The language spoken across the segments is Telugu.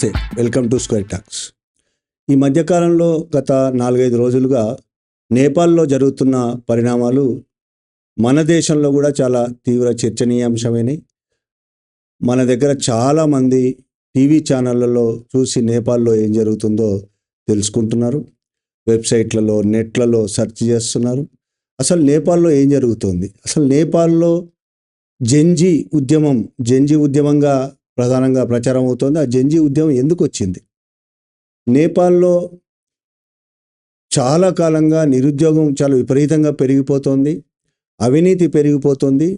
నమస్తే. Welcome to square talks. ఈ మధ్యకాలంలో గత నాలుగైదు రోజులుగా నేపాల్లో జరుగుతున్న పరిణామాలు మన దేశంలో కూడా చాలా తీవ్ర చర్చనీయాంశమైనవి మన దగ్గర చాలామంది టీవీ ఛానళ్ళలో చూసి నేపాల్లో ఏం జరుగుతుందో తెలుసుకుంటున్నారు. వెబ్సైట్లలో నెట్లలో సెర్చ్ చేస్తున్నారు. అసలు నేపాల్లో ఏం జరుగుతుంది? అసలు నేపాల్లో జెంజీ ఉద్యమం జెంజీ ఉద్యమంగా ప్రధానంగా ప్రచారం అవుతోంది. ఆ జంజీ ఉద్యమం ఎందుకు వచ్చింది నేపాల్లో చాలా కాలంగా నిరుద్యోగం చాలా విపరీతంగా పెరిగిపోతుంది. అవినీతి పెరిగిపోతుంది.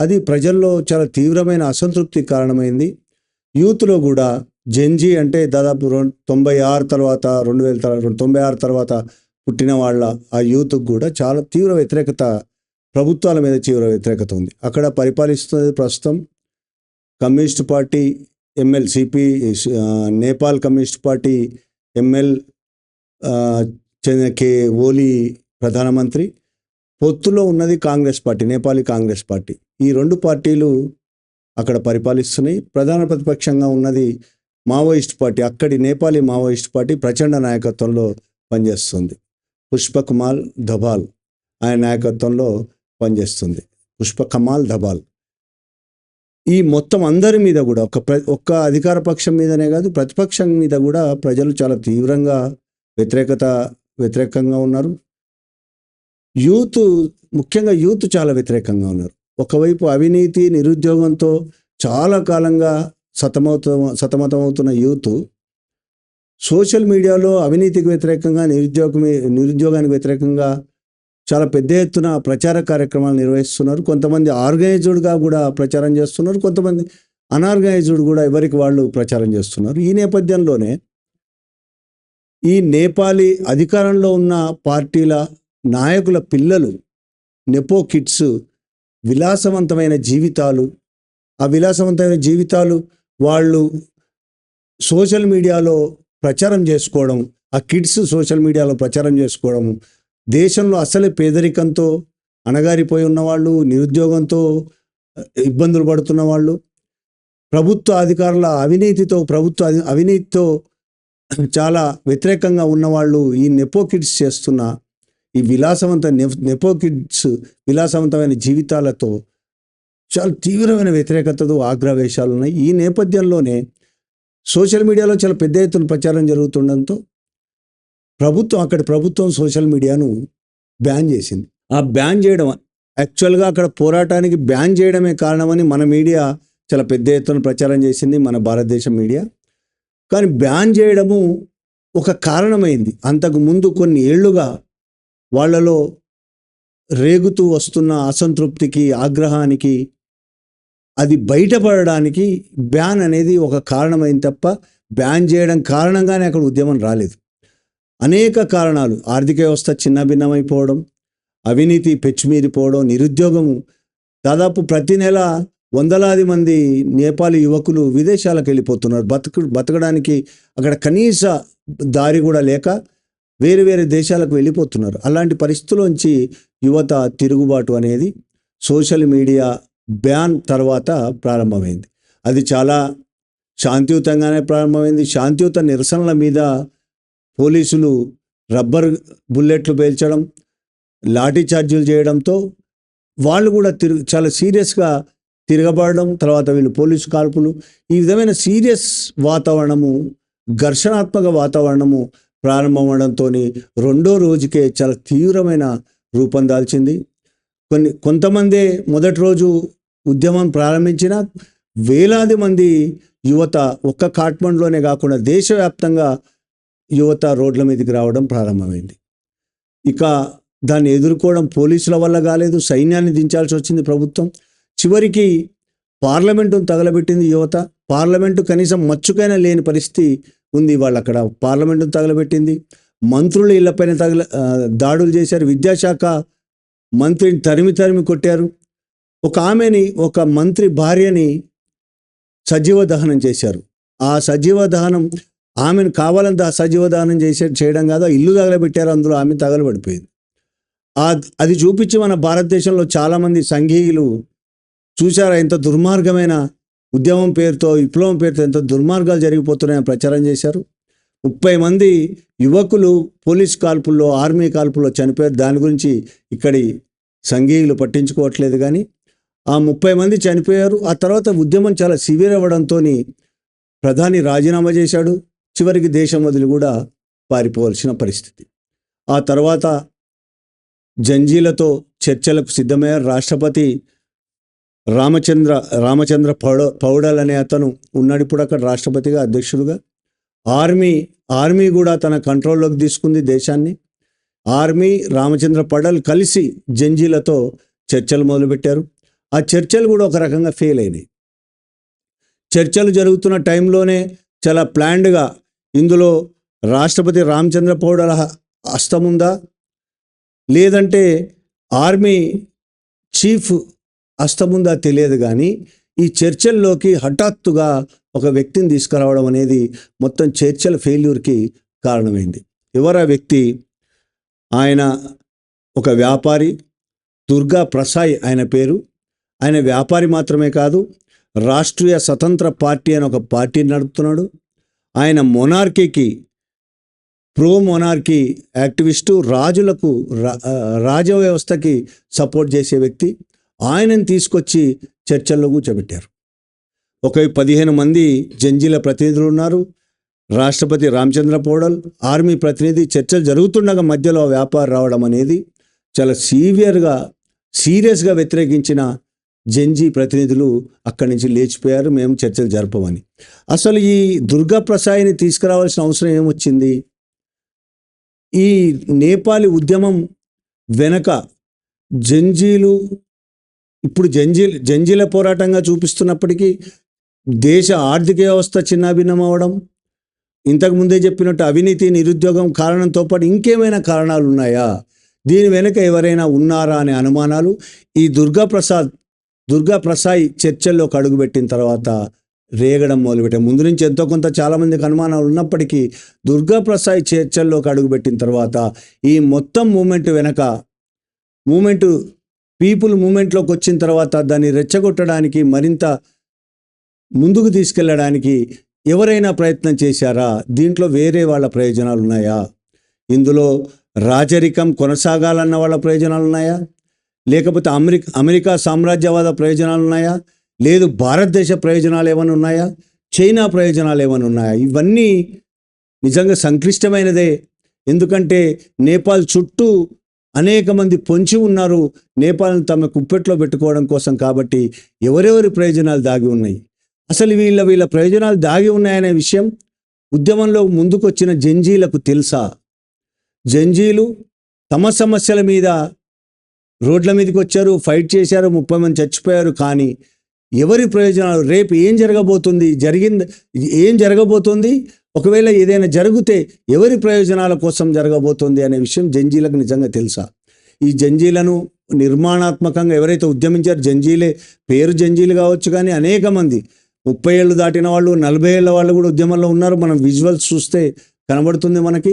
అది ప్రజల్లో చాలా తీవ్రమైన అసంతృప్తి కారణమైంది. యూత్లో కూడా జెంజీ అంటే దాదాపు రెండు తొంభై ఆరు తర్వాత రెండు వేల తర్వాత తొంభై ఆరు తర్వాత పుట్టిన వాళ్ళ ఆ యూత్కి కూడా చాలా తీవ్ర వ్యతిరేకత ప్రభుత్వాల మీద తీవ్ర వ్యతిరేకత ఉంది. అక్కడ పరిపాలిస్తున్నది ప్రస్తుతం communist party ML CP Nepal communist party ML K Oli ప్రధానమంత్రి. పొత్తులో ఉన్నది కాంగ్రెస్ పార్టీ నేపాలీ కాంగ్రెస్ పార్టీ. ఈ రెండు పార్టీలు అక్కడ పరిపాలిస్తున్నాయి. ప్రధాన ప్రతిపక్షంగా ఉన్నది మావోయిస్ట్ పార్టీ. అక్కడి నేపాలీ మావోయిస్ట్ పార్టీ ప్రచండ నాయకత్వంలో పనిచేస్తుంది. పుష్పకుమాల్ ధబాల్ ఆయన నాయకత్వంలో పనిచేస్తుంది. పుష్ప కమాల్ ధబాల్. ఈ మొత్తం అందరి మీద కూడా ఒక ప్ర ఒక్క అధికార పక్షం మీదనే కాదు ప్రతిపక్షం మీద కూడా ప్రజలు చాలా తీవ్రంగా వ్యతిరేకత వ్యతిరేకంగా ఉన్నారు. యూత్ ముఖ్యంగా యూత్ చాలా వ్యతిరేకంగా ఉన్నారు. ఒకవైపు అవినీతి నిరుద్యోగంతో చాలా కాలంగా సతమవుత సతమతమవుతున్న యూత్ సోషల్ మీడియాలో అవినీతికి వ్యతిరేకంగా నిరుద్యోగం నిరుద్యోగానికి వ్యతిరేకంగా చాలా పెద్ద ఎత్తున ప్రచార కార్యక్రమాలు నిర్వహిస్తున్నారు. కొంతమంది ఆర్గనైజ్డ్గా కూడా ప్రచారం చేస్తున్నారు. కొంతమంది అనార్గనైజ్డ్ కూడా ఎవరికి వాళ్ళు ప్రచారం చేస్తున్నారు. ఈ నేపథ్యంలోనే ఈ నేపాలీ అధికారంలో ఉన్న పార్టీల నాయకుల పిల్లలు నెపో కిడ్స్ విలాసవంతమైన జీవితాలు ఆ విలాసవంతమైన జీవితాలు వాళ్ళు సోషల్ మీడియాలో ప్రచారం చేసుకోవడం ఆ కిడ్స్ సోషల్ మీడియాలో ప్రచారం చేసుకోవడం దేశంలో అసలే పేదరికంతో అణగారిపోయి ఉన్నవాళ్ళు నిరుద్యోగంతో ఇబ్బందులు పడుతున్న వాళ్ళు ప్రభుత్వ అధికారుల అవినీతితో ప్రభుత్వ అవి- అవినీతితో చాలా వ్యతిరేకంగా ఉన్నవాళ్ళు ఈ నెపో కిడ్స్ చేస్తున్న ఈ విలాసవంత నె- నెపో కిడ్స్ విలాసవంతమైన జీవితాలతో చాలా తీవ్రమైన వ్యతిరేకతతో ఆగ్రహవేశాలు ఉన్నాయి ఈ నేపథ్యంలోనే సోషల్ మీడియాలో చాలా పెద్ద ఎత్తున ప్రచారం జరుగుతుండడంతో ప్రభుత్వం అక్కడ ప్రభుత్వం సోషల్ మీడియాను బ్యాన్ చేసింది. ఆ బ్యాన్ చేయడం యాక్చువల్గా అక్కడ పోరాటానికి బ్యాన్ చేయడమే కారణమని మన మీడియా చాలా పెద్ద ఎత్తున ప్రచారం చేసింది మన భారతదేశం మీడియా. కానీ బ్యాన్ చేయడము ఒక కారణమైంది. అంతకు ముందు కొన్ని ఏళ్ళుగా వాళ్ళలో రేగుతూ వస్తున్న అసంతృప్తికి ఆగ్రహానికి అది బయటపడడానికి బ్యాన్ అనేది ఒక కారణమైంది తప్ప బ్యాన్ చేయడం కారణంగానే అక్కడ ఉద్యమం రాలేదు. అనేక కారణాలు ఆర్థిక వ్యవస్థ చిన్నభిన్నమైపోవడం అవినీతి పెచ్చుమీరిపోవడం నిరుద్యోగము. దాదాపు ప్రతి నెల వందలాది మంది నేపాలీ యువకులు విదేశాలకు వెళ్ళిపోతున్నారు బతుకు బతకడానికి అక్కడ కనీస దారి కూడా లేక వేరు వేరే దేశాలకు వెళ్ళిపోతున్నారు. అలాంటి పరిస్థితుల్లోంచి యువత తిరుగుబాటు అనేది సోషల్ మీడియా బ్యాన్ తర్వాత ప్రారంభమైంది. అది చాలా శాంతియుతంగానే ప్రారంభమైంది. శాంతియుత నిరసనల మీద పోలీసులు రబ్బర్ బుల్లెట్లు పేల్చడం లాఠీ చార్జీలు చేయడంతో వాళ్ళు కూడా తిరుగు చాలా సీరియస్గా తిరగబడడం తర్వాత వీళ్ళు పోలీసు కాల్పులు. ఈ విధమైన సీరియస్ వాతావరణము ఘర్షణాత్మక వాతావరణము ప్రారంభమవడంతో రెండో రోజుకే చాలా తీవ్రమైన రూపం దాల్చింది. కొన్ని కొంతమంది మొదటి రోజు ఉద్యమం ప్రారంభించిన వేలాది మంది యువత ఒక్క కాట్మండ్లోనే కాకుండా దేశవ్యాప్తంగా యువత రోడ్ల మీదకి రావడం ప్రారంభమైంది. ఇక దాన్ని ఎదుర్కోవడం పోలీసుల వల్ల కాలేదు సైన్యాన్ని దించాల్సి వచ్చింది ప్రభుత్వం. చివరికి పార్లమెంటును తగలబెట్టింది యువత. పార్లమెంటు కనీసం మచ్చుకైనా లేని పరిస్థితి ఉంది వాళ్ళు అక్కడ. పార్లమెంటును తగలబెట్టింది. మంత్రులు ఇళ్ళపైన తగల దాడులు చేశారు. విద్యాశాఖ మంత్రిని తరిమి తరిమి కొట్టారు. ఒక ఆమెని ఒక మంత్రి భార్యని సజీవ దహనం చేశారు. ఆ సజీవ దహనం ఆమెను కావాలని సజీవదానం సజీవ చేసే చేయడం కాదు ఇల్లు తగలబెట్టారు అందులో ఆమె తగలబడిపోయింది. ఆ అది చూపించి మన భారతదేశంలో చాలామంది సంఘీయులు చూసారా ఎంత దుర్మార్గమైన ఉద్యమం పేరుతో విప్లవం పేరుతో ఎంతో దుర్మార్గాలు జరిగిపోతున్నాయని ప్రచారం చేశారు? ముప్పై మంది యువకులు పోలీస్ కాల్పుల్లో ఆర్మీ కాల్పుల్లో చనిపోయారు. దాని గురించి ఇక్కడి సంఘీయులు పట్టించుకోవట్లేదు కానీ ఆ ముప్పై మంది చనిపోయారు. ఆ తర్వాత ఉద్యమం చాలా సివియర్ అవ్వడంతో ప్రధాని రాజీనామా చేశాడు. చివరికి దేశం వదిలి కూడా పారిపోవలసిన పరిస్థితి. ఆ తర్వాత జంజీలతో చర్చలకు సిద్ధమయ్యారు రాష్ట్రపతి రామచంద్ర రామచంద్ర పౌడ పౌడల్ అనే అతను ఉన్నాడు ఇప్పుడు అక్కడ రాష్ట్రపతిగా అధ్యక్షుడుగా. ఆర్మీ ఆర్మీ కూడా తన కంట్రోల్లోకి తీసుకుంది దేశాన్ని. ఆర్మీ రామచంద్ర పడల్ కలిసి జంజీలతో చర్చలు మొదలుపెట్టారు. ఆ చర్చలు కూడా ఒక రకంగా ఫెయిల్ అయినాయి. చర్చలు జరుగుతున్న టైంలోనే చాలా ప్లాన్డ్గా ఇందులో రాష్ట్రపతి రామచంద్ర పౌడల హస్తం ఉందా లేదంటే ఆర్మీ చీఫ్ హస్తముందా తెలియదు కానీ ఈ చర్చల్లోకి హఠాత్తుగా ఒక వ్యక్తిని తీసుకురావడం అనేది మొత్తం చర్చల ఫెయిల్యూర్కి కారణమైంది. ఎవరా వ్యక్తి? ఆయన ఒక వ్యాపారి దుర్గా ప్రసాయ్ ఆయన పేరు. ఆయన వ్యాపారి మాత్రమే కాదు రాష్ట్రీయ స్వతంత్ర పార్టీ అని ఒక పార్టీ నడుపుతున్నాడు. ఆయన మొనార్కీకి ప్రో మొనార్కీ యాక్టివిస్టు రాజులకు రా- రాజ వ్యవస్థకి సపోర్ట్ చేసే వ్యక్తి ఆయనను తీసుకొచ్చి చర్చల్లో కూర్చోబెట్టారు. ఒక పదిహేను మంది జంజీల ప్రతినిధులు ఉన్నారు. రాష్ట్రపతి రామచంద్ర పోడల్ ఆర్మీ ప్రతినిధి చర్చలు జరుగుతుండగా మధ్యలో ఆ వ్యాపారం రావడం అనేది చాలా సీవియర్గా సీరియస్గా వ్యతిరేకించిన జంజీ ప్రతినిధులు అక్కడి నుంచి లేచిపోయారు. మేము చర్చలు జరపమని. అసలు ఈ దుర్గా ప్రసాయిని తీసుకురావాల్సిన అవసరం ఏమొచ్చింది? ఈ నేపాలి ఉద్యమం వెనక జంజీలు ఇప్పుడు జంజీల్ జంజీల పోరాటంగా చూపిస్తున్నప్పటికీ దేశ ఆర్థిక వ్యవస్థ చిన్నాభిన్నం అవ్వడం ఇంతకు ముందే చెప్పినట్టు అవినీతి నిరుద్యోగం కారణంతో పాటు ఇంకేమైనా కారణాలు ఉన్నాయా దీని వెనుక ఎవరైనా ఉన్నారా అనే అనుమానాలు ఈ దుర్గా ప్రసాద్ దుర్గా ప్రసాయ్ చర్చల్లోకి అడుగుపెట్టిన తర్వాత రేగడం మొదలుపెట్టాం ముందు నుంచి ఎంతో కొంత చాలామందికి అనుమానాలు ఉన్నప్పటికీ దుర్గా ప్రసాయ్ చర్చల్లోకి అడుగుపెట్టిన తర్వాత ఈ మొత్తం మూమెంట్ వెనక మూమెంట్ పీపుల్ మూమెంట్లోకి వచ్చిన తర్వాత దాన్ని రెచ్చగొట్టడానికి మరింత ముందుకు తీసుకెళ్ళడానికి ఎవరైనా ప్రయత్నం చేశారా? దీంట్లో వేరే వాళ్ళ ప్రయోజనాలు ఉన్నాయా? ఇందులో రాజరికం కొనసాగాలన్న వాళ్ళ ప్రయోజనాలు ఉన్నాయా? లేకపోతే అమెరికా అమెరికా సామ్రాజ్యవాద ప్రయోజనాలు ఉన్నాయా? లేదు భారతదేశ ప్రయోజనాలు ఏమైనా ఉన్నాయా? చైనా ప్రయోజనాలు ఏమైనా ఉన్నాయా? ఇవన్నీ నిజంగా సంక్లిష్టమైనదే. ఎందుకంటే నేపాల్ చుట్టూ అనేక మంది పొంచి ఉన్నారు. నేపాల్ని తమ కుప్పెట్లో పెట్టుకోవడం కోసం కాబట్టి ఎవరెవరి ప్రయోజనాలు దాగి ఉన్నాయి? అసలు వీళ్ళ వీళ్ళ ప్రయోజనాలు దాగి ఉన్నాయనే విషయం ఉద్యమంలో ముందుకొచ్చిన జంజీలకు తెలుసా? జంజీలు తమ సమస్యల మీద రోడ్ల మీదకి వచ్చారు ఫైట్ చేశారు ముప్పై మంది చచ్చిపోయారు కానీ ఎవరి ప్రయోజనాలు? రేపు ఏం జరగబోతుంది? జరిగింది ఏం జరగబోతుంది? ఒకవేళ ఏదైనా జరిగితే ఎవరి ప్రయోజనాల కోసం జరగబోతుంది అనే విషయం జంజీలకు నిజంగా తెలుసా? ఈ జంజీలను నిర్మాణాత్మకంగా ఎవరైతే ఉద్యమించారో జంజీలే పేరు జంజీలు కావచ్చు కానీ అనేక మంది ముప్పై ఏళ్ళు దాటిన వాళ్ళు నలభై ఏళ్ళ వాళ్ళు కూడా ఉద్యమంలో ఉన్నారు. మనం విజువల్స్ చూస్తే కనబడుతుంది మనకి.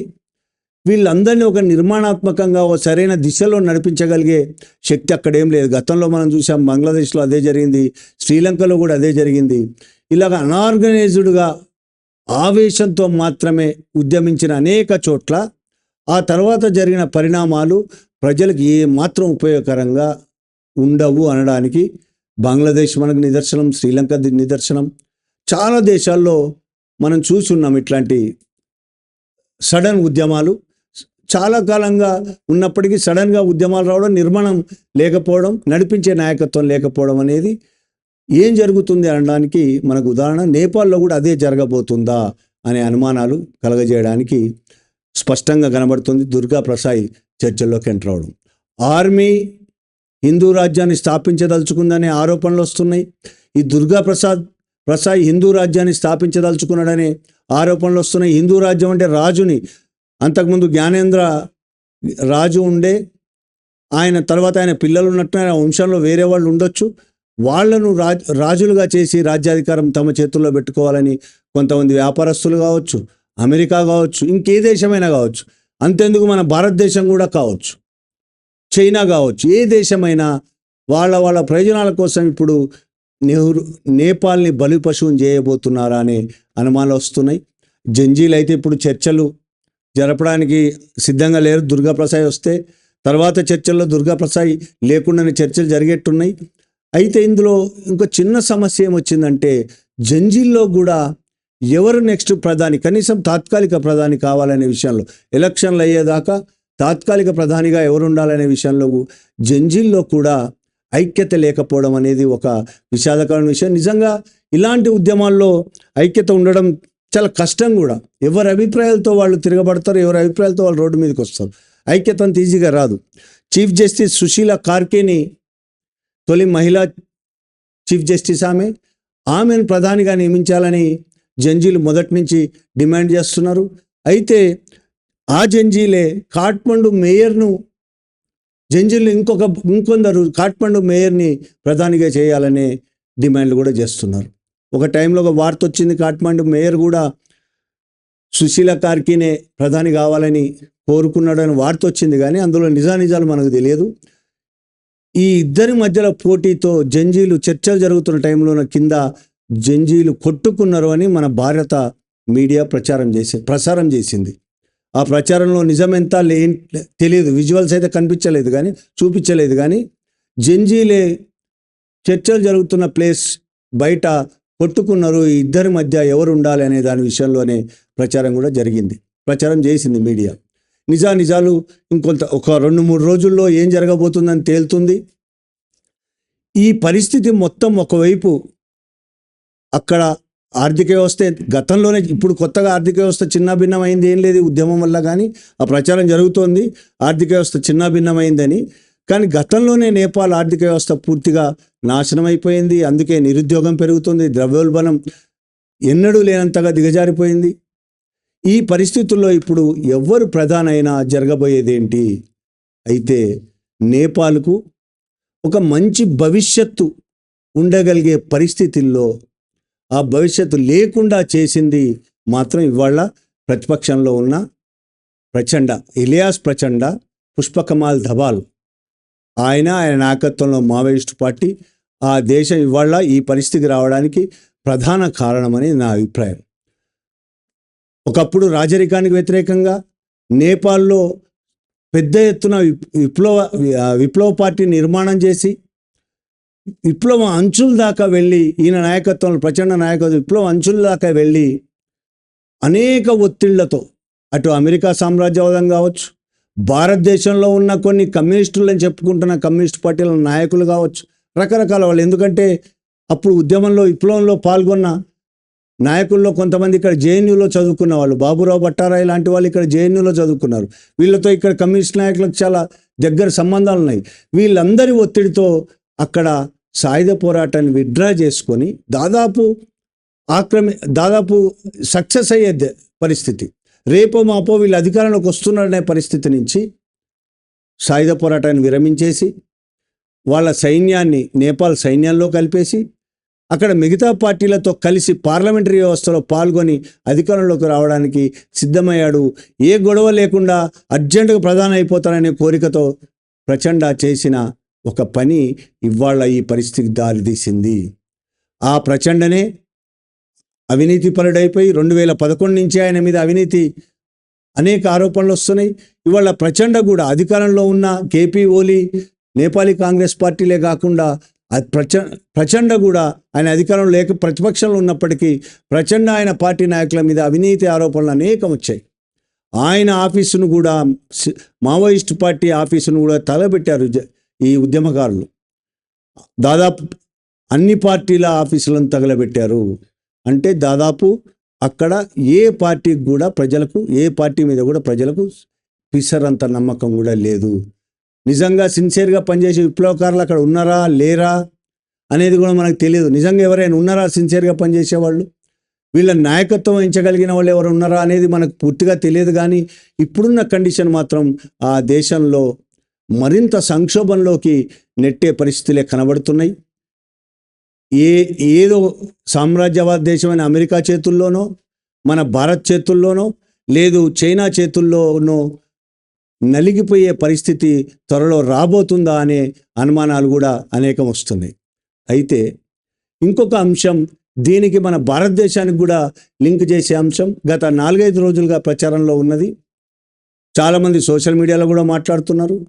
వీళ్ళందరినీ ఒక నిర్మాణాత్మకంగా ఒక సరైన దిశలో నడిపించగలిగే శక్తి అక్కడేం లేదు. గతంలో మనం చూసాం బంగ్లాదేశ్లో అదే జరిగింది శ్రీలంకలో కూడా అదే జరిగింది. ఇలాగ అనార్గనైజ్డ్గా ఆవేశంతో మాత్రమే ఉద్యమించిన అనేక చోట్ల ఆ తర్వాత జరిగిన పరిణామాలు ప్రజలకు ఏమాత్రం ఉపయోగకరంగా ఉండవు అనడానికి బంగ్లాదేశ్ మనకు నిదర్శనం శ్రీలంక నిదర్శనం. చాలా దేశాల్లో మనం చూసున్నాం ఇట్లాంటి సడన్ ఉద్యమాలు. చాలా కాలంగా ఉన్నప్పటికీ సడన్గా ఉద్యమాలు రావడం నిర్మాణం లేకపోవడం నడిపించే నాయకత్వం లేకపోవడం అనేది ఏం జరుగుతుంది అనడానికి మనకు ఉదాహరణ నేపాల్లో కూడా అదే జరగబోతుందా అనే అనుమానాలు కలగజేయడానికి స్పష్టంగా కనబడుతుంది దుర్గా ప్రసాయ్ చర్చల్లోకి ఎంటర్ అవడం. ఆర్మీ హిందూ రాజ్యాన్ని స్థాపించదలుచుకుందనే ఆరోపణలు వస్తున్నాయి. ఈ దుర్గా ప్రసాద్ ప్రసాయ్ హిందూ రాజ్యాన్ని స్థాపించదలుచుకున్నాడనే ఆరోపణలు వస్తున్నాయి. హిందూ రాజ్యం అంటే రాజుని అంతకుముందు జ్ఞానేంద్ర రాజు ఉండే ఆయన తర్వాత ఆయన పిల్లలు ఉన్నట్టు ఆయన వంశంలో వేరే వాళ్ళు ఉండొచ్చు. వాళ్ళను రాజ్ రాజులుగా చేసి రాజ్యాధికారం తమ చేతుల్లో పెట్టుకోవాలని కొంతమంది వ్యాపారస్తులు కావచ్చు అమెరికా కావచ్చు ఇంకే దేశమైనా కావచ్చు. అంతెందుకు మన భారతదేశం కూడా కావచ్చు. చైనా కావచ్చు ఏ దేశమైనా వాళ్ళ వాళ్ళ ప్రయోజనాల కోసం ఇప్పుడు నెహ్రూ నేపాల్ని బలి పశువుని చేయబోతున్నారా అనే అనుమానాలు వస్తున్నాయి. జంజీలు అయితే ఇప్పుడు చర్చలు జరపడానికి సిద్ధంగా లేరు. దుర్గాప్రసాద్ వస్తే తర్వాత చర్చల్లో దుర్గాప్రసాద్ లేకుండానే చర్చలు జరిగేట్టున్నాయి. అయితే ఇందులో ఇంకో చిన్న సమస్య ఏమొచ్చిందంటే జంజీల్లో కూడా ఎవరు నెక్స్ట్ ప్రధాని కనీసం తాత్కాలిక ప్రధాని కావాలనే విషయంలో ఎలక్షన్లు అయ్యేదాకా తాత్కాలిక ప్రధానిగా ఎవరు ఉండాలనే విషయంలో జంజీల్లో కూడా ఐక్యత లేకపోవడం అనేది ఒక విషాదకరమైన విషయం. నిజంగా ఇలాంటి ఉద్యమాల్లో ఐక్యత ఉండడం చాలా కష్టం కూడా. ఎవరి అభిప్రాయాలతో వాళ్ళు తిరగబడతారు ఎవరి అభిప్రాయాలతో వాళ్ళు రోడ్డు మీదకి వస్తారు. ఐక్యత అంత ఈజీగా రాదు. చీఫ్ జస్టిస్ సుశీల కార్కేని తొలి మహిళా చీఫ్ జస్టిస్ ఆమె. ఆమెను ప్రధానిగా నియమించాలని జంజీలు మొదటి నుంచి డిమాండ్ చేస్తున్నారు. అయితే ఆ జంజీలే కాట్మండు మేయర్ను జంజీలు ఇంకొక ఇంకొందరు కాట్మండు మేయర్ని ప్రధానిగా చేయాలనే డిమాండ్లు కూడా చేస్తున్నారు. ఒక టైంలో ఒక వార్త వచ్చింది కాఠ్మండు మేయర్ కూడా సుశీల కార్కినే ప్రధాని కావాలని కోరుకున్నాడని వార్త వచ్చింది కానీ అందులో నిజానిజాలు మనకు తెలియదు. ఈ ఇద్దరి మధ్యలో పోటీతో జంజీలు చర్చలు జరుగుతున్న టైంలో కింద జంజీలు కొట్టుకున్నారు అని మన భారత మీడియా ప్రచారం చేసి ప్రసారం చేసింది. ఆ ప్రచారంలో నిజమెంత లే తెలియదు విజువల్స్ అయితే కనిపించలేదు కానీ చూపించలేదు కానీ జంజీలే చర్చలు జరుగుతున్న ప్లేస్ బయట కొట్టుకున్నారు ఇద్దరి మధ్య ఎవరు ఉండాలి అనే దాని విషయంలోనే ప్రచారం కూడా జరిగింది. ప్రచారం చేసింది మీడియా. నిజా నిజాలు ఇంకొంత ఒక రెండు మూడు రోజుల్లో ఏం జరగబోతుందని తేలుతుంది? ఈ పరిస్థితి మొత్తం ఒకవైపు అక్కడ ఆర్థిక వ్యవస్థ గతంలోనే ఇప్పుడు కొత్తగా ఆర్థిక వ్యవస్థ చిన్న భిన్నమైంది ఏం లేదు ఉద్యమం వల్ల కానీ ఆ ప్రచారం జరుగుతోంది ఆర్థిక వ్యవస్థ చిన్న భిన్నమైందని కానీ గతంలోనే నేపాల్ ఆర్థిక వ్యవస్థ పూర్తిగా నాశనం అయిపోయింది అందుకే నిరుద్యోగం పెరుగుతుంది. ద్రవ్యోల్బణం ఎన్నడూ లేనంతగా దిగజారిపోయింది. ఈ పరిస్థితుల్లో ఇప్పుడు ఎవ్వరు ప్రధానైనా జరగబోయేదేంటి? అయితే నేపాల్కు ఒక మంచి భవిష్యత్తు ఉండగలిగే పరిస్థితుల్లో ఆ భవిష్యత్తు లేకుండా చేసింది మాత్రం ఇవాళ ప్రతిపక్షంలో ఉన్న ప్రచండ ఇలియాస్ ప్రచండ పుష్పకమాల్ ధబాల్ ఆయన ఆయన నాయకత్వంలో మావోయిస్ట్ పార్టీ ఆ దేశం ఇవాళ ఈ పరిస్థితికి రావడానికి ప్రధాన కారణమని నా అభిప్రాయం. ఒకప్పుడు రాజరికానికి వ్యతిరేకంగా నేపాల్లో పెద్ద ఎత్తున విప్లవ విప్లవ పార్టీ నిర్మాణం చేసి విప్లవం అంచుల దాకా వెళ్ళి ఈయన నాయకత్వంలో ప్రచండ నాయకత్వం విప్లవం అంచుల దాకా వెళ్ళి అనేక ఒత్తిళ్ళతో అటు అమెరికా సామ్రాజ్యవాదం కావచ్చు భారతదేశంలో ఉన్న కొన్ని కమ్యూనిస్టులని చెప్పుకుంటున్న కమ్యూనిస్ట్ పార్టీల నాయకులు కావచ్చు రకరకాల వాళ్ళు. ఎందుకంటే అప్పుడు ఉద్యమంలో విప్లవంలో పాల్గొన్న నాయకుల్లో కొంతమంది ఇక్కడ జేఎన్యూలో చదువుకున్న వాళ్ళు. బాబురావు భట్టారాయ్ లాంటి వాళ్ళు ఇక్కడ జేఎన్యూలో చదువుకున్నారు. వీళ్ళతో ఇక్కడ కమ్యూనిస్ట్ నాయకులకు చాలా దగ్గర సంబంధాలు ఉన్నాయి. వీళ్ళందరి ఒత్తిడితో అక్కడ సాయుధ పోరాటాన్ని విత్డ్రా చేసుకొని దాదాపు ఆక్రమి దాదాపు సక్సెస్ అయ్యే పరిస్థితి. రేపో మాపో వీళ్ళు అధికారంలోకి వస్తున్నారనే పరిస్థితి నుంచి సాయుధ పోరాటాన్ని విరమించేసి వాళ్ళ సైన్యాన్ని నేపాల్ సైన్యంలో కలిపేసి అక్కడ మిగతా పార్టీలతో కలిసి పార్లమెంటరీ వ్యవస్థలో పాల్గొని అధికారంలోకి రావడానికి సిద్ధమయ్యాడు. ఏ గొడవ లేకుండా అర్జెంటుగా ప్రధాన అయిపోతాననే కోరికతో ప్రచండ చేసిన ఒక పని ఇవాళ ఈ పరిస్థితికి దారితీసింది. ఆ ప్రచండనే అవినీతి పరుడైపోయి రెండు వేల పదకొండు నుంచి ఆయన మీద అవినీతి అనేక ఆరోపణలు వస్తున్నాయి. ఇవాళ ప్రచండ కూడా అధికారంలో ఉన్న కేపీ ఓలీ నేపాలీ కాంగ్రెస్ పార్టీలే కాకుండా అది ప్రచ ప్రచండ కూడా ఆయన అధికారం లేక ప్రతిపక్షంలో ఉన్నప్పటికీ ప్రచండ ఆయన పార్టీ నాయకుల మీద అవినీతి ఆరోపణలు అనేకం వచ్చాయి. ఆయన ఆఫీసును కూడా మావోయిస్ట్ పార్టీ ఆఫీసును కూడా తలబెట్టారు ఈ ఉద్యమకారులు. దాదాపు అన్ని పార్టీల ఆఫీసులను తగలబెట్టారు. అంటే దాదాపు అక్కడ ఏ పార్టీకి కూడా ప్రజలకు ఏ పార్టీ మీద కూడా ప్రజలకు పిసరంత నమ్మకం కూడా లేదు. నిజంగా సిన్సియర్గా పనిచేసే విప్లవకారులు అక్కడ ఉన్నారా లేరా అనేది కూడా మనకు తెలియదు. నిజంగా ఎవరైనా ఉన్నారా సిన్సియర్గా పనిచేసే వాళ్ళు? వీళ్ళ నాయకత్వం వహించగలిగిన వాళ్ళు ఎవరు ఉన్నారా అనేది మనకు పూర్తిగా తెలియదు కానీ ఇప్పుడున్న కండిషన్ మాత్రం ఆ దేశంలో మరింత సంక్షోభంలోకి నెట్టే పరిస్థితులే కనబడుతున్నాయి. ఏ ఏదో సామ్రాజ్యవాద దేశమైన అమెరికా చేతుల్లోనో మన భారత్ చేతుల్లోనో లేదు చైనా చేతుల్లోనో నలిగిపోయే పరిస్థితి త్వరలో రాబోతుందా అనే అనుమానాలు కూడా అనేకం వస్తున్నాయి. అయితే ఇంకొక అంశం దీనికి మన భారతదేశానికి కూడా లింక్ చేసే అంశం గత నాలుగైదు రోజులుగా ప్రచారంలో ఉన్నది. చాలామంది సోషల్ మీడియాలో కూడా మాట్లాడుతున్నారు.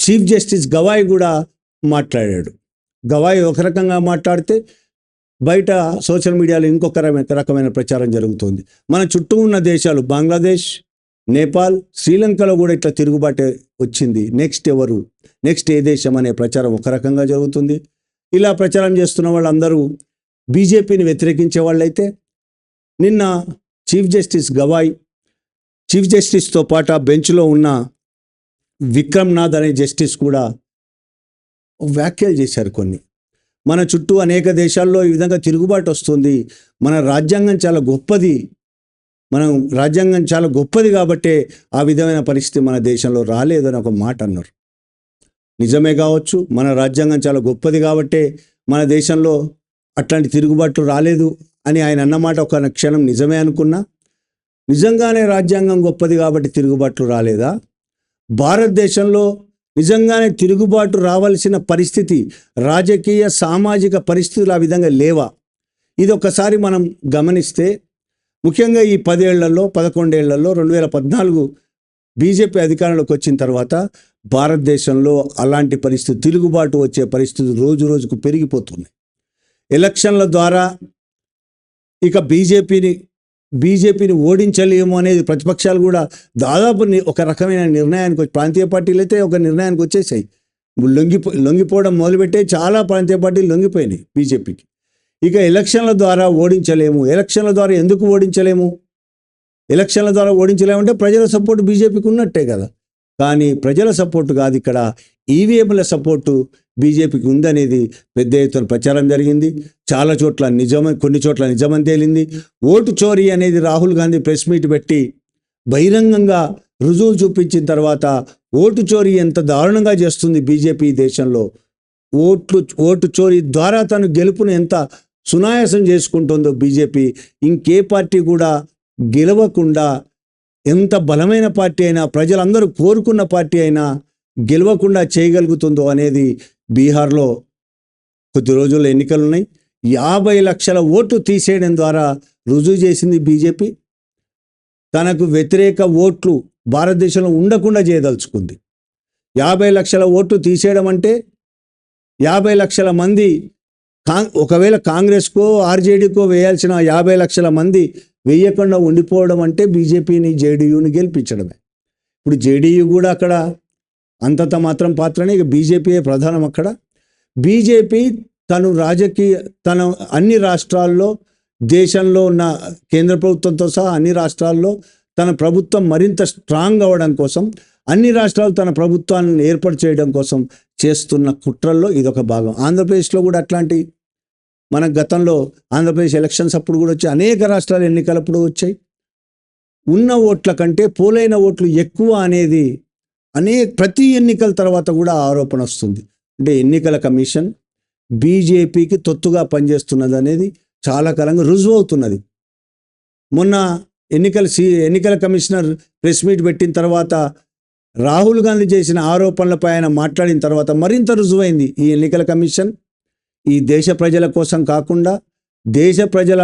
చీఫ్ జస్టిస్ గవాయ్ కూడా మాట్లాడాడు. గవాయి ఒక రకంగా మాట్లాడితే బయట సోషల్ మీడియాలో ఇంకొక రకమైన రకమైన ప్రచారం జరుగుతుంది. మన చుట్టూ ఉన్న దేశాలు బంగ్లాదేశ్ నేపాల్ శ్రీలంకలో కూడా ఇట్లా తిరుగుబాటు వచ్చింది. నెక్స్ట్ ఎవరు? నెక్స్ట్ ఏ దేశం అనే ప్రచారం ఒక రకంగా జరుగుతుంది. ఇలా ప్రచారం చేస్తున్న వాళ్ళందరూ బీజేపీని వ్యతిరేకించే వాళ్ళైతే నిన్న చీఫ్ జస్టిస్ గవాయ్ చీఫ్ జస్టిస్తో పాటు ఆ బెంచ్లో ఉన్న విక్రమ్నాథ్ అనే జస్టిస్ కూడా వ్యాఖ్యలు చేశారు కొన్ని. మన చుట్టూ అనేక దేశాల్లో ఈ విధంగా తిరుగుబాటు వస్తుంది. మన రాజ్యాంగం చాలా గొప్పది. మనం రాజ్యాంగం చాలా గొప్పది కాబట్టే ఆ విధమైన పరిస్థితి మన దేశంలో రాలేదని ఒక మాట అన్నారు. నిజమే కావచ్చు మన రాజ్యాంగం చాలా గొప్పది కాబట్టే మన దేశంలో అట్లాంటి తిరుగుబాట్లు రాలేదు అని ఆయన అన్నమాట ఒక క్షణం నిజమే అనుకున్నా. నిజంగానే రాజ్యాంగం గొప్పది కాబట్టి తిరుగుబాట్లు రాలేదా? భారతదేశంలో నిజంగానే తిరుగుబాటు రావాల్సిన పరిస్థితి రాజకీయ సామాజిక పరిస్థితులు ఆ విధంగా లేవా? ఇది ఒకసారి మనం గమనిస్తే ముఖ్యంగా ఈ పదేళ్ళలో పదకొండేళ్ళలో రెండు వేల పద్నాలుగు బీజేపీ అధికారంలోకి వచ్చిన తర్వాత భారతదేశంలో అలాంటి పరిస్థితి తిరుగుబాటు వచ్చే పరిస్థితి రోజు రోజుకు పెరిగిపోతున్నాయి ఎలక్షన్ల ద్వారా ఇక బీజేపీని బీజేపీని ఓడించలేము అనేది ప్రతిపక్షాలు కూడా దాదాపు ఒక రకమైన నిర్ణయానికి ప్రాంతీయ పార్టీలు అయితే ఒక నిర్ణయానికి వచ్చేసాయి. లొంగిపో లొంగిపోవడం మొదలుపెట్టే చాలా ప్రాంతీయ పార్టీలు లొంగిపోయినాయి బీజేపీకి. ఇక ఎలక్షన్ల ద్వారా ఓడించలేము. ఎలక్షన్ల ద్వారా ఎందుకు ఓడించలేము? ఎలక్షన్ల ద్వారా ఓడించలేమంటే ప్రజల సపోర్ట్ బీజేపీకి ఉన్నట్టే కదా. కానీ ప్రజల సపోర్టు కాదు ఇక్కడ. ఈవీఎంల సపోర్టు బీజేపీకి ఉందనేది పెద్ద ఎత్తున ప్రచారం జరిగింది. చాలా చోట్ల నిజమే కొన్ని చోట్ల నిజమని తేలింది. ఓటు చోరీ అనేది రాహుల్ గాంధీ ప్రెస్ మీట్ పెట్టి బహిరంగంగా రుజువు చూపించిన తర్వాత ఓటు చోరీ ఎంత దారుణంగా చేస్తుంది బీజేపీ ఈ దేశంలో. ఓట్లు ఓటు చోరీ ద్వారా తను గెలుపును ఎంత సునాయాసం చేసుకుంటుందో బీజేపీ. ఇంకే పార్టీ కూడా గెలవకుండా ఎంత బలమైన పార్టీ అయినా ప్రజలందరూ కోరుకున్న పార్టీ అయినా గెలవకుండా చేయగలుగుతుందో అనేది బీహార్లో కొద్ది రోజుల్లో ఎన్నికలు ఉన్నాయి యాభై లక్షల ఓట్లు తీసేయడం ద్వారా రుజువు చేసింది బీజేపీ. తనకు వ్యతిరేక ఓట్లు భారతదేశంలో ఉండకుండా చేయదలుచుకుంది. యాభై లక్షల ఓట్లు తీసేయడం అంటే యాభై లక్షల మంది కా ఒకవేళ కాంగ్రెస్కో ఆర్జేడీకో వేయాల్సిన యాభై లక్షల మంది వేయకుండా ఉండిపోవడం అంటే బీజేపీని జేడీయూని గెలిపించడమే. ఇప్పుడు జేడీయూ కూడా అక్కడ అంతంత మాత్రం పాత్రనే ఇక బీజేపీయే ప్రధానం అక్కడ. బీజేపీ తను రాజకీయ తన అన్ని రాష్ట్రాల్లో దేశంలో ఉన్న కేంద్ర ప్రభుత్వంతో సహా అన్ని రాష్ట్రాల్లో తన ప్రభుత్వం మరింత స్ట్రాంగ్ అవ్వడం కోసం అన్ని రాష్ట్రాలు తన ప్రభుత్వాన్ని ఏర్పాటు చేయడం కోసం చేస్తున్న కుట్రల్లో ఇదొక భాగం. ఆంధ్రప్రదేశ్లో కూడా అట్లాంటి మన గతంలో ఆంధ్రప్రదేశ్ ఎలక్షన్స్ అప్పుడు కూడా వచ్చి అనేక రాష్ట్రాల ఎన్నికలప్పుడు వచ్చాయి. ఉన్న ఓట్ల కంటే పోలైన ఓట్లు ఎక్కువ అనేది అనేక ప్రతి ఎన్నికల తర్వాత కూడా ఆరోపణ వస్తుంది. అంటే ఎన్నికల కమిషన్ బీజేపీకి తొత్తుగా పనిచేస్తున్నది అనేది చాలా కాలంగా రుజువు అవుతున్నది మొన్న ఎన్నికల సి ఎన్నికల కమిషనర్ ప్రెస్ మీట్ పెట్టిన తర్వాత రాహుల్ గాంధీ చేసిన ఆరోపణలపై ఆయన మాట్లాడిన తర్వాత మరింత రుజువైంది ఈ ఎన్నికల కమిషన్. ఈ దేశ ప్రజల కోసం కాకుండా దేశ ప్రజల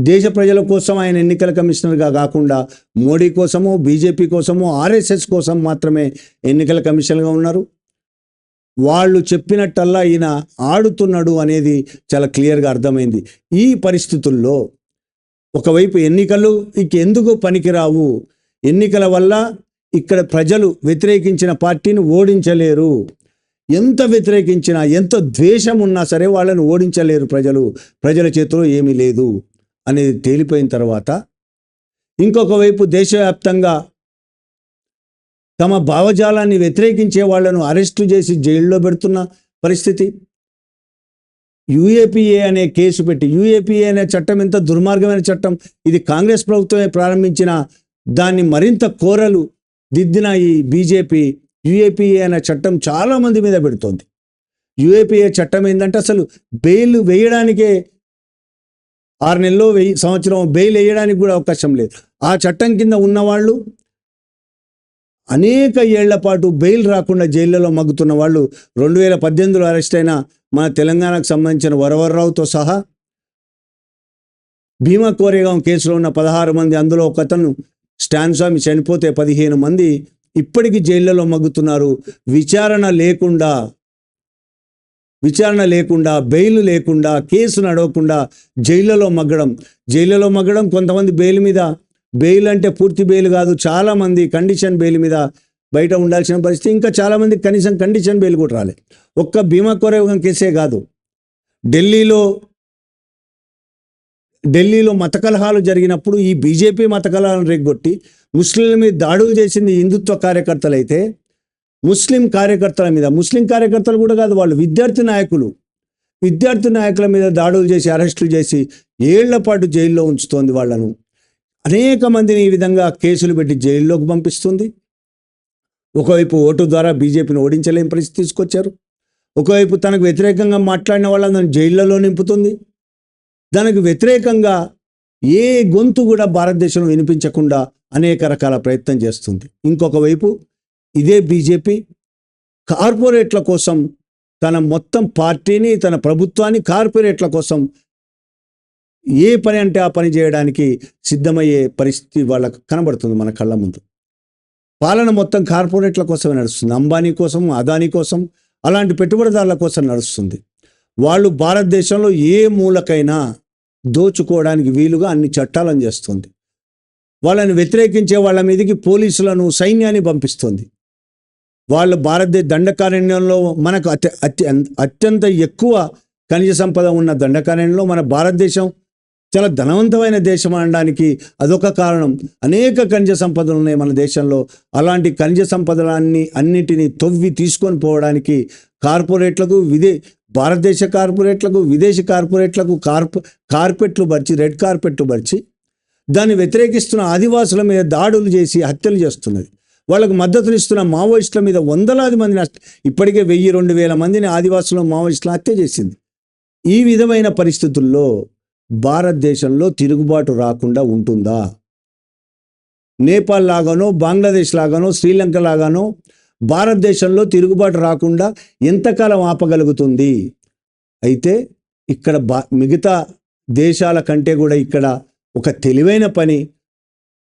దేశ ప్రజల కోసం ఆయన ఎన్నికల కమిషనర్గా కాకుండా మోడీ కోసము బీజేపీ కోసము ఆర్ఎస్ఎస్ కోసం మాత్రమే ఎన్నికల కమిషన్గా ఉన్నారు. వాళ్ళు చెప్పినట్టల్లా ఈయన ఆడుతున్నాడు అనేది చాలా క్లియర్గా అర్థమైంది. ఈ పరిస్థితుల్లో ఒకవైపు ఎన్నికలు ఇంకెందుకు పనికిరావు? ఎన్నికల వల్ల ఇక్కడ ప్రజలు వ్యతిరేకించిన పార్టీని ఓడించలేరు. ఎంత వ్యతిరేకించినా ఎంత ద్వేషం ఉన్నా సరే వాళ్ళని ఓడించలేరు ప్రజలు. ప్రజల చేతిలో ఏమీ లేదు. అనేది తేలిపోయిన తర్వాత ఇంకొక వైపు దేశవ్యాప్తంగా తమ భావజాలాన్ని వ్యతిరేకించే వాళ్ళను అరెస్టు చేసి జైల్లో పెడుతున్న పరిస్థితి. యుఏపిఏ అనే కేసు పెట్టి యుఏపిఏ అనే చట్టం ఎంత దుర్మార్గమైన చట్టం ఇది కాంగ్రెస్ ప్రభుత్వమే ప్రారంభించిన దాన్ని మరింత కోరలు దిద్దిన ఈ బీజేపీ యుఏపిఏ అనే చట్టం చాలా మంది మీద పెడుతోంది. యుఏపిఏ చట్టం ఏంటంటే అసలు బెయిల్ వేయడానికే ఆరు నెలలో వెయ్యి సంవత్సరం బెయిల్ వేయడానికి కూడా అవకాశం లేదు. ఆ చట్టం కింద ఉన్నవాళ్ళు అనేక ఏళ్ళ పాటు బెయిల్ రాకుండా జైళ్ళలో మగ్గుతున్న వాళ్ళు రెండు వేల పద్దెనిమిదిలో అరెస్ట్ అయిన మన తెలంగాణకు సంబంధించిన వరవర్రావుతో సహా భీమా కోరేగాం కేసులో ఉన్న పదహారు మంది అందులో ఒక అతను స్టాన్ స్వామి చనిపోతే పదిహేను మంది ఇప్పటికీ జైళ్ళలో మగ్గుతున్నారు. విచారణ లేకుండా విచారణ లేకుండా బెయిల్ లేకుండా కేసు నడవకుండా జైళ్ళలో మగ్గడం. జైళ్ళలో మగ్గడం కొంతమంది బెయిల్ మీద. బెయిల్ అంటే పూర్తి బెయిల్ కాదు. చాలామంది కండిషన్ బెయిల్ మీద బయట ఉండాల్సిన పరిస్థితి. ఇంకా చాలామంది కనీసం కండిషన్ బెయిల్ కూడా రాలే. ఒక్క భీమా కోరేగం కేసే కాదు. ఢిల్లీలో ఢిల్లీలో మత కలహాలు జరిగినప్పుడు ఈ బీజేపీ మత కలహాలను రెగ్గొట్టి ముస్లింల మీద దాడులు చేసింది హిందుత్వ కార్యకర్తలైతే ముస్లిం కార్యకర్తల మీద ముస్లిం కార్యకర్తలు కూడా కాదు వాళ్ళు విద్యార్థి నాయకులు. విద్యార్థి నాయకుల మీద దాడులు చేసి అరెస్టులు చేసి ఏళ్ళ పాటు జైల్లో ఉంచుతోంది వాళ్ళను. అనేక మందిని ఈ విధంగా కేసులు పెట్టి జైల్లోకి పంపిస్తుంది. ఒకవైపు ఓటు ద్వారా బీజేపీని ఓడించలేని పరిస్థితి తీసుకొచ్చారు. ఒకవైపు తనకు వ్యతిరేకంగా మాట్లాడిన వాళ్ళని జైళ్ళలో నింపుతుంది. దానికి వ్యతిరేకంగా ఏ గొంతు కూడా భారతదేశంలో వినిపించకుండా అనేక రకాల ప్రయత్నం చేస్తుంది. ఇంకొక వైపు ఇదే బీజేపీ కార్పొరేట్ల కోసం తన మొత్తం పార్టీని తన ప్రభుత్వాన్ని కార్పొరేట్ల కోసం ఏ పని అంటే ఆ పని చేయడానికి సిద్ధమయ్యే పరిస్థితి వాళ్ళకు కనబడుతుంది మన కళ్ళ ముందు. పాలన మొత్తం కార్పొరేట్ల కోసమే నడుస్తుంది. అంబానీ కోసం అదానీ కోసం అలాంటి పెట్టుబడిదారుల కోసం నడుస్తుంది. వాళ్ళు భారతదేశంలో ఏ మూలకైనా దోచుకోవడానికి వీలుగా అన్ని చట్టాలను చేస్తుంది. వాళ్ళని వ్యతిరేకించే వాళ్ళ మీదకి పోలీసులను సైన్యాన్ని పంపిస్తుంది. వాళ్ళు భారతదేశ దండకారణ్యంలో మనకు అత్య అత్య అత్యంత ఎక్కువ ఖనిజ సంపద ఉన్న దండకారణ్యంలో మన భారతదేశం చాలా ధనవంతమైన దేశం అనడానికి అదొక కారణం. అనేక ఖనిజ సంపదలు ఉన్నాయి మన దేశంలో. అలాంటి ఖనిజ సంపదలన్నీ అన్నిటినీ తొవ్వి తీసుకొని పోవడానికి కార్పొరేట్లకు విదే భారతదేశ కార్పొరేట్లకు విదేశీ కార్పొరేట్లకు కార్ప కార్పెట్లు పరిచి రెడ్ కార్పెట్లు పరిచి దాన్ని వ్యతిరేకిస్తున్న ఆదివాసుల మీద దాడులు చేసి హత్యలు చేస్తున్నది. వాళ్ళకు మద్దతునిస్తున్న మావోయిస్టుల మీద వందలాది మందిని ఇప్పటికే వెయ్యి రెండు వేల మందిని ఆదివాసులు మావోయిస్టులు హత్య చేసింది. ఈ విధమైన పరిస్థితుల్లో భారతదేశంలో తిరుగుబాటు రాకుండా ఉంటుందా? నేపాల్ లాగానో బంగ్లాదేశ్ లాగానో శ్రీలంక లాగానో భారతదేశంలో తిరుగుబాటు రాకుండా ఎంతకాలం ఆపగలుగుతుంది? అయితే ఇక్కడ బా మిగతా దేశాల కంటే కూడా ఇక్కడ ఒక తెలివైన పని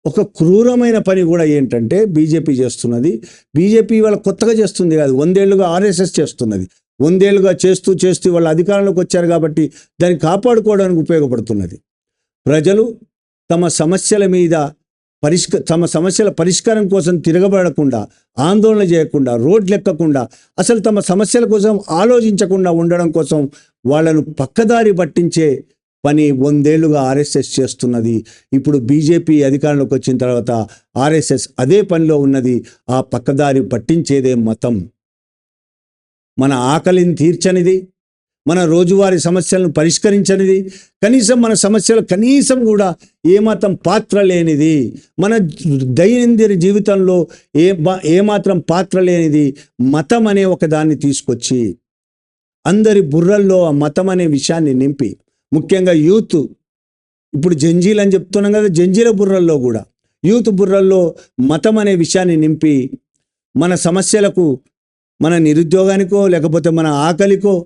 ఒక క్రూరమైన పని కూడా ఏంటంటే బీజేపీ చేస్తున్నది. బీజేపీ వాళ్ళ కొత్తగా చేస్తుంది కాదు వందేళ్ళుగా ఆర్ఎస్ఎస్ చేస్తున్నది. వందేళ్ళుగా చేస్తూ చేస్తూ వాళ్ళ అధికారంలోకి వచ్చారు కాబట్టి దాన్ని కాపాడుకోవడానికి ఉపయోగపడుతున్నది. ప్రజలు తమ సమస్యల మీద పరిష్క తమ సమస్యల పరిష్కారం కోసం తిరగబడకుండా ఆందోళన చేయకుండా రోడ్లు ఎక్కకుండా అసలు తమ సమస్యల కోసం ఆలోచించకుండా ఉండడం కోసం వాళ్ళను పక్కదారి పట్టించే పని వందేళ్ళుగా ఆర్ఎస్ఎస్ చేస్తున్నది. ఇప్పుడు బీజేపీ అధికారంలోకి వచ్చిన తర్వాత ఆర్ఎస్ఎస్ అదే పనిలో ఉన్నది. ఆ పక్కదారి పట్టించేదే మతం. మన ఆకలిని తీర్చనిది. మన రోజువారీ సమస్యలను పరిష్కరించనిది. కనీసం మన సమస్యలు కనీసం కూడా ఏమాత్రం పాత్ర లేనిది. మన దైనందిన జీవితంలో ఏ ఏమాత్రం పాత్ర లేనిది మతం అనే ఒక దాన్ని తీసుకొచ్చి అందరి బుర్రల్లో ఆ మతం అనే విషయాన్ని నింపి ముఖ్యంగా యూత్. ఇప్పుడు జంజీలు అని చెప్తున్నాం కదా జంజీల బుర్రల్లో కూడా. యూత్ బుర్రల్లో మతం అనే విషయాన్ని నింపి మన సమస్యలకు మన నిరుద్యోగానికో లేకపోతే మన ఆకలికో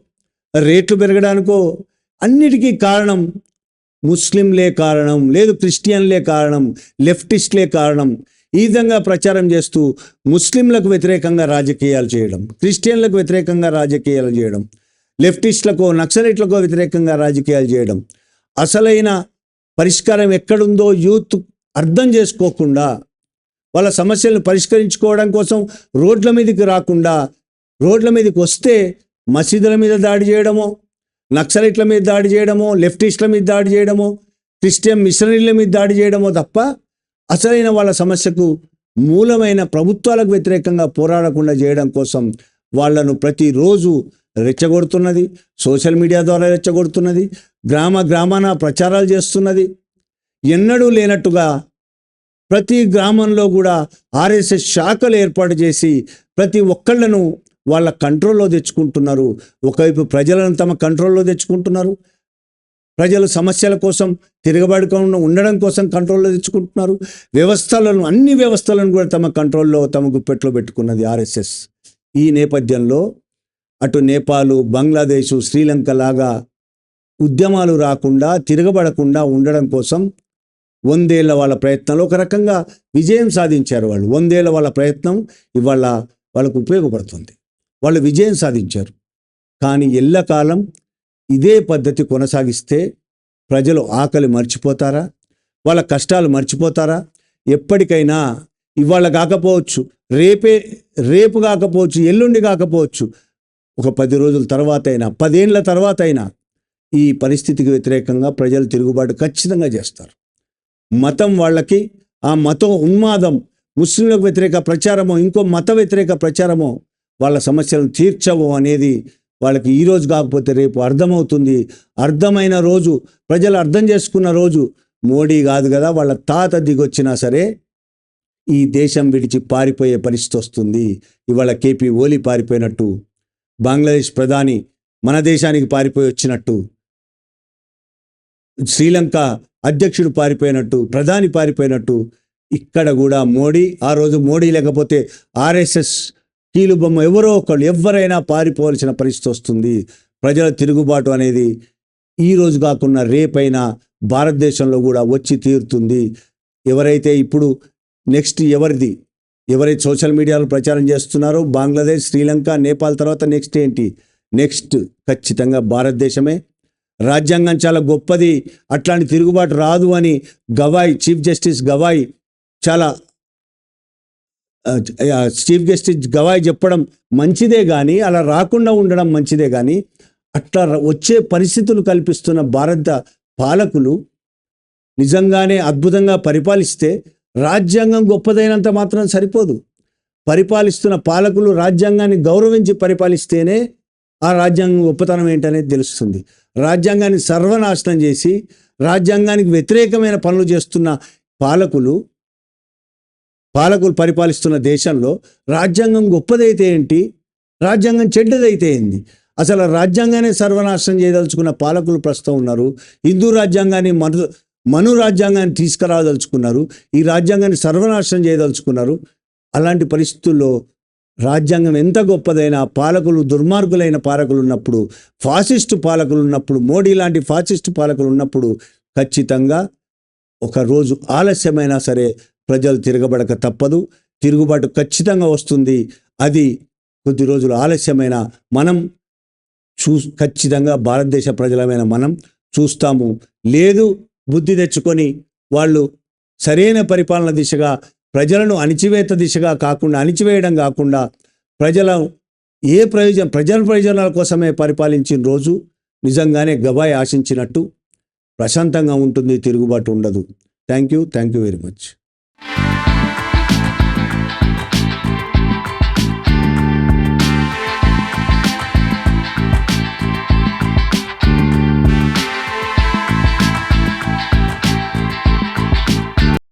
రేట్లు పెరగడానికో అన్నిటికీ కారణం ముస్లింలే కారణం లేదు క్రిస్టియన్లే కారణం లెఫ్టిస్ట్లే కారణం. ఈ విధంగా ప్రచారం చేస్తూ ముస్లింలకు వ్యతిరేకంగా రాజకీయాలు చేయడం క్రిస్టియన్లకు వ్యతిరేకంగా రాజకీయాలు చేయడం. లెఫ్టిస్టులకు నక్సలైట్లకు వ్యతిరేకంగా రాజకీయాలు చేయడం. అసలైన పరిష్కారం ఎక్కడుందో యూత్ అర్థం చేసుకోకుండా వాళ్ళ సమస్యలను పరిష్కరించుకోవడం కోసం రోడ్ల మీదకి రాకుండా రోడ్ల మీదకి వస్తే మసీదుల మీద దాడి చేయడమో నక్సలైట్ల మీద దాడి చేయడమో లెఫ్టిస్టుల మీద దాడి చేయడమో క్రిస్టియన్ మిషనరీల మీద దాడి చేయడమో తప్ప అసలైన వాళ్ళ సమస్యకు మూలమైన ప్రభుత్వాలకు వ్యతిరేకంగా పోరాడకుండా చేయడం కోసం వాళ్ళను ప్రతిరోజు రెచ్చగొడుతున్నది సోషల్ మీడియా ద్వారా రెచ్చగొడుతున్నది గ్రామ గ్రామాన ప్రచారాలు చేస్తున్నది. ఎన్నడూ లేనట్టుగా ప్రతి గ్రామంలో కూడా ఆర్ఎస్ఎస్ శాఖలు ఏర్పాటు చేసి ప్రతి ఒక్కళ్ళను వాళ్ళ కంట్రోల్లో తెచ్చుకుంటున్నారు. ఒకవైపు ప్రజలను తమ కంట్రోల్లో తెచ్చుకుంటున్నారు. ప్రజలు సమస్యల కోసం తిరగబడకుండా ఉండడం కోసం కంట్రోల్లో తెచ్చుకుంటున్నారు. వ్యవస్థలను అన్ని వ్యవస్థలను కూడా తమ కంట్రోల్లో తమ గుప్పెట్లో పెట్టుకున్నది ఆర్ఎస్ఎస్. ఈ నేపథ్యంలో అటు నేపాలు బంగ్లాదేశు శ్రీలంక లాగా ఉద్యమాలు రాకుండా తిరగబడకుండా ఉండడం కోసం వందేళ్ళ వాళ్ళ ప్రయత్నంలో ఒక రకంగా విజయం సాధించారు వాళ్ళు. వందేళ్ళ వాళ్ళ ప్రయత్నం ఇవాళ వాళ్ళకు ఉపయోగపడుతుంది. వాళ్ళు విజయం సాధించారు. కానీ ఎల్లకాలం ఇదే పద్ధతి కొనసాగిస్తే ప్రజలు ఆకలి మర్చిపోతారా? వాళ్ళ కష్టాలు మర్చిపోతారా? ఎప్పటికైనా ఇవాళ కాకపోవచ్చు రేపే రేపు కాకపోవచ్చు ఎల్లుండి కాకపోవచ్చు ఒక పది రోజుల తర్వాత అయినా పదేళ్ళ తర్వాత అయినా ఈ పరిస్థితికి వ్యతిరేకంగా ప్రజలు తిరుగుబాటు ఖచ్చితంగా చేస్తారు. మతం వాళ్ళకి ఆ మతం ఉన్మాదం ముస్లింలకు వ్యతిరేక ప్రచారమో ఇంకో మత వ్యతిరేక ప్రచారమో వాళ్ళ సమస్యలను తీర్చవు అనేది వాళ్ళకి ఈ రోజు కాకపోతే రేపు అర్థమవుతుంది. అర్థమైన రోజు ప్రజలు అర్థం చేసుకున్న రోజు మోడీ కాదు కదా వాళ్ళ తాత దిగొచ్చినా సరే ఈ దేశం విడిచి పారిపోయే పరిస్థితి వస్తుంది. ఇవాళ కేపీ ఓలి పారిపోయినట్టు బంగ్లాదేశ్ ప్రధాని మన దేశానికి పారిపోయి వచ్చినట్టు శ్రీలంక అధ్యక్షుడు పారిపోయినట్టు ప్రధాని పారిపోయినట్టు ఇక్కడ కూడా మోడీ ఆ రోజు మోడీ లేకపోతే ఆర్ఎస్ఎస్ కీలుబొమ్మ ఎవరో ఒకళ్ళు ఎవరైనా పారిపోవలసిన పరిస్థితి వస్తుంది. ప్రజల తిరుగుబాటు అనేది ఈ రోజు కాకుండా రేపైనా భారతదేశంలో కూడా వచ్చి తీరుతుంది. ఎవరైతే ఇప్పుడు నెక్స్ట్ ఎవరిది? ఎవరైతే సోషల్ మీడియాలో ప్రచారం చేస్తున్నారో బంగ్లాదేశ్ శ్రీలంక నేపాల్ తర్వాత నెక్స్ట్ ఏంటి? నెక్స్ట్ ఖచ్చితంగా భారతదేశమే. రాజ్యాంగం చాలా గొప్పది. అట్లాంటి తిరుగుబాటు రాదు అని గవాయ్ చీఫ్ జస్టిస్ గవాయ్ చాలా చీఫ్ జస్టిస్ గవాయ్ చెప్పడం మంచిదే కానీ అలా రాకుండా ఉండడం మంచిదే కానీ అట్లా వచ్చే పరిస్థితులు కల్పిస్తున్న భారత పాలకులు నిజంగానే అద్భుతంగా పరిపాలిస్తే రాజ్యాంగం గొప్పదైనంత మాత్రం సరిపోదు. పరిపాలిస్తున్న పాలకులు రాజ్యాంగాన్ని గౌరవించి పరిపాలిస్తేనే ఆ రాజ్యాంగం గొప్పతనం ఏంటనేది తెలుస్తుంది. రాజ్యాంగాన్ని సర్వనాశనం చేసి రాజ్యాంగానికి వ్యతిరేకమైన పనులు చేస్తున్న పాలకులు పాలకులు పరిపాలిస్తున్న దేశంలో రాజ్యాంగం గొప్పదైతే ఏంటి? రాజ్యాంగం చెడ్డదైతే ఏంది? అసలు రాజ్యాంగాన్ని సర్వనాశనం చేయదలుచుకున్న పాలకులు ప్రస్తుతం ఉన్నారు. హిందూ రాజ్యాంగాన్ని మరు మను రాజ్యాంగాన్ని తీసుకురాదలుచుకున్నారు ఈ రాజ్యాంగాన్ని సర్వనాశనం చేయదలుచుకున్నారు. అలాంటి పరిస్థితుల్లో రాజ్యాంగం ఎంత గొప్పదైనా పాలకులు దుర్మార్గులైన పాలకులు ఉన్నప్పుడు ఫాసిస్టు పాలకులు ఉన్నప్పుడు మోడీ లాంటి ఫాసిస్టు పాలకులు ఉన్నప్పుడు ఖచ్చితంగా ఒక రోజు ఆలస్యమైనా సరే ప్రజలు తిరగబడక తప్పదు. తిరుగుబాటు ఖచ్చితంగా వస్తుంది. అది కొద్ది రోజులు ఆలస్యమైన మనం చూ ఖచ్చితంగా భారతదేశ ప్రజలమైన మనం చూస్తాము. లేదు బుద్ధి తెచ్చుకొని వాళ్ళు సరైన పరిపాలన దిశగా ప్రజలను అణిచివేత దిశగా కాకుండా అణిచివేయడం కాకుండా ప్రజల ఏ ప్రయోజనం ప్రజల ప్రయోజనాల కోసమే పరిపాలించిన రోజు నిజంగానే గబాయ్ ఆశించినట్టు ప్రశాంతంగా ఉంటుంది తిరుగుబాటు ఉండదు. Thank you thank you very much